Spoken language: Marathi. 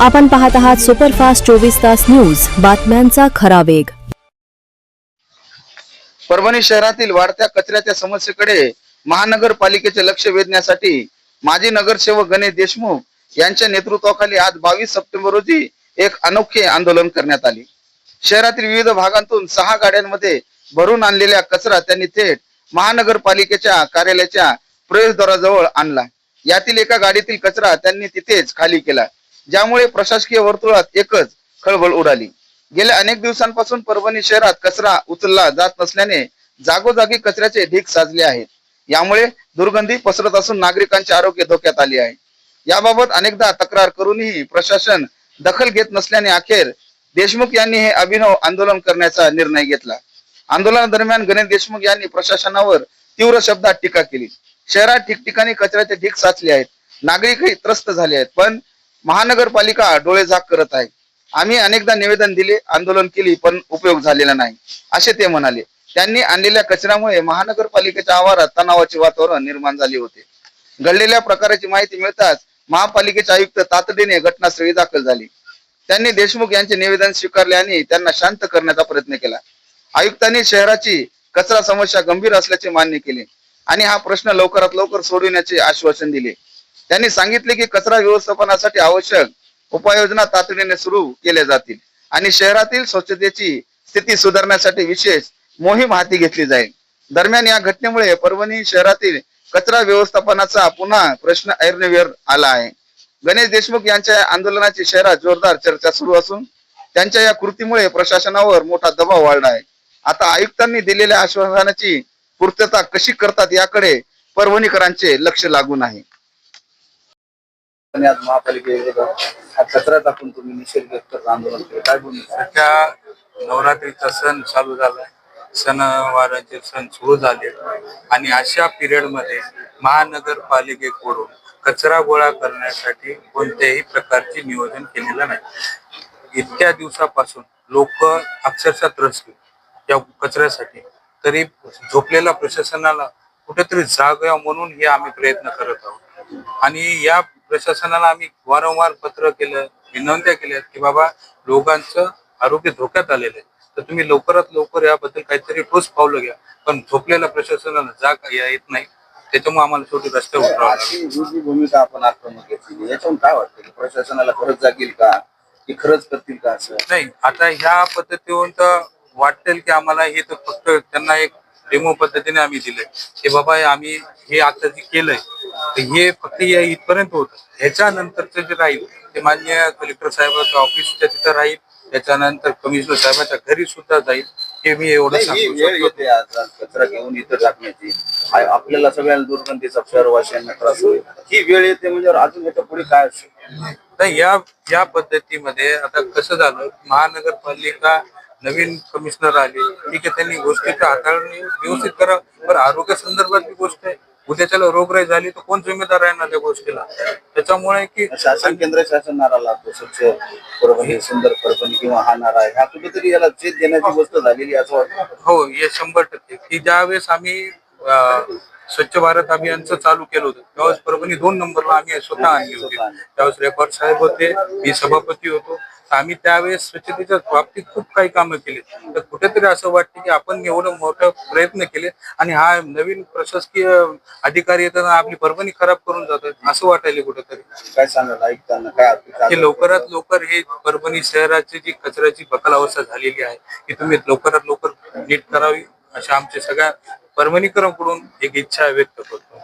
आपण पाहत आहात सुपरफास्ट चोवीस तास न्यूज. बातम्यांचा खरा वेग. परभणी शहरातील वाढत्या कचऱ्याच्या समस्येकडे महानगरपालिकेचे लक्ष वेधण्यासाठी माजी नगरसेवक गणेश देशमुख यांच्या नेतृत्वाखाली आज बावीस सप्टेंबर रोजी एक अनोखे आंदोलन करण्यात आले. शहरातील विविध भागांतून सहा गाड्यांमध्ये भरून आणलेल्या कचरा त्यांनी थेट महानगरपालिकेच्या कार्यालयाच्या प्रवेशद्वाराजवळ आणला. यातील एका गाडीतील कचरा त्यांनी तिथेच खाली केला. ज्यामुळे प्रशासकीय वर्तुळात एकच खळबळ उडाली. गेल्या अनेक दिवसांपासून परभणी शहरात कचरा उचलला जात नसल्याने जागोजागी कचऱ्याचे ढीक साजले आहेत. यामुळे दुर्गंधी पसरत असून नागरिकांचे आरोग्य धोक्यात आले आहे. याबाबत अनेकदा तक्रार करूनही प्रशासन दखल घेत नसल्याने अखेर देशमुख यांनी हे अभिनव आंदोलन करण्याचा निर्णय घेतला. आंदोलनादरम्यान गणेश देशमुख यांनी प्रशासनावर तीव्र शब्दात टीका केली. शहरात ठिकठिकाणी कचऱ्याचे ढीक साचले आहेत. नागरिकही त्रस्त झाले आहेत. पण महानगरपालिका डोळे झाक करत आहे. आम्ही अनेकदा निवेदन दिले आंदोलन केली पण उपयोग झालेला नाही असे ते म्हणाले. त्यांनी आणलेल्या कचऱ्यामुळे महानगरपालिकेच्या आवारात तणावाचे वातावरण निर्माण झाले होते. घडलेल्या प्रकाराची माहिती मिळताच महापालिकेचे आयुक्त तातडीने घटनास्थळी दाखल झाली. त्यांनी देशमुख यांचे निवेदन स्वीकारले आणि त्यांना शांत करण्याचा प्रयत्न केला. आयुक्तांनी शहराची कचरा समस्या गंभीर असल्याचे मान्य केले आणि हा प्रश्न लवकरात लवकर सोडविण्याचे आश्वासन दिले. त्यांनी सांगितले की कचरा व्यवस्थापनासाठी आवश्यक उपाययोजना तातडीने सुरू केल्या जातील आणि शहरातील स्वच्छतेची स्थिती सुधारण्यासाठी विशेष मोहीम हाती घेतली जाईल. दरम्यान या घटनेमुळे परभणी शहरातील कचरा व्यवस्थापनाचा पुन्हा प्रश्न ऐरणीवर आला आहे. गणेश देशमुख यांच्या आंदोलनाची शहरात जोरदार चर्चा सुरू असून त्यांच्या या कृतीमुळे प्रशासनावर मोठा दबाव वाढला आहे. आता आयुक्तांनी दिलेल्या आश्वासनाची पूर्तता कशी करतात याकडे परभणीकरांचे लक्ष लागून आहे. आणि आज महापालिकेविरोधात हा कचरा टाकून तुम्ही निषेध व्यक्त आंदोलन केलं काय बोलू सध्या नवरात्रीचा सण चालू झालाय. सणवाराचे सण सुरू झाले आणि अशा पिरियडमध्ये महानगरपालिकेकडून कचरा गोळा करण्यासाठी कोणत्याही प्रकारचे नियोजन केलेलं नाही. इतक्या दिवसापासून लोक अक्षरशः त्रसले या कचऱ्यासाठी. तरी झोपलेल्या प्रशासनाला कुठेतरी जाग म्हणून हे आम्ही प्रयत्न करत आहोत. आणि या प्रशासनाला आम्ही वारंवार पत्र केलं विनंत्या केल्या की बाबा लोकांचं आरोग्य धोक्यात आलेलं आहे. तर तुम्ही लवकरात लवकर याबद्दल काहीतरी ठोस पावलं घ्या. पण झोपलेल्या प्रशासनाला जाग या येत नाही. त्याच्यामुळे आम्हाला शेवटी रस्त्यावर उतरावं जी भूमिका आपण आक्रमक घेतली याच्यावरून काय वाटतं की प्रशासनाला खरंच जागील का? की खरंच करतील का असं? नाही आता ह्या पद्धतीवरून तर वाटेल की आम्हाला हे तर फक्त त्यांना एक डेमो पद्धतीने आम्ही दिलंय. की बाबा आम्ही हे आता जे केलंय तर हे फक्त या इथपर्यंत होत. ह्याच्यानंतरचं जे राहील ते मान्य कलेक्टर साहेबाच्या ऑफिसच्या तिथं राहील. त्याच्यानंतर कमिशनर साहेबाच्या घरी सुद्धा जाईल. हे मी एवढं सांगू शकतो. कचरा घेऊन इथं टाकण्याची. आपल्याला सगळ्याला दुर्गंधीचा शहरवासियांना त्रास होईल. ही वेळ येते म्हणजे अजून याच्यापुढे काय असेल या या पद्धतीमध्ये आता कसं झालं? महानगरपालिका नवीन कमिशनर आले ठीक आहे त्यांनी गोष्टीचं हाताळणी व्यवस्थित करा. पण आरोग्य संदर्भातली गोष्ट आहे उद्याच्याला रोगराई झाली तर कोण जिम्मेदार राहणार त्या गोष्टीला? त्याच्यामुळे की शासन केंद्र शासन नारा लागतो स्वच्छ परभणी सुंदर परभणी किंवा हा नारा आहे. हा कुठेतरी याला चेत देण्याची गोष्ट झालेली आहे असं वाटतं. हो हे शंभर टक्के. की ज्यावेळेस आम्ही स्वच्छ भारत अभियानचं चालू केलं होतं त्यावेळेस परभणी दोन नंबरला आम्ही स्वतः आणली होती. त्यावेळेस रेकॉर्ड साहेब होते मी सभापती होतो. तर आम्ही त्यावेळेस स्वच्छतेच्या बाबतीत खूप काही कामं केली. तर कुठेतरी असं वाटतं की आपण एवढं मोठं प्रयत्न केले आणि हा नवीन प्रशासकीय अधिकारी येताना आपली परभणी खराब करून जातात असं वाटायला कुठेतरी. काय सांगाल? ऐकताना काय लवकरात लवकर हे परभणी शहराची जी कचऱ्याची बकल अवस्था झालेली आहे की तुम्ही लवकरात लवकर नीट करावी अशा आमच्या सगळ्या परभणीकरांकडून एक इच्छा व्यक्त करतो.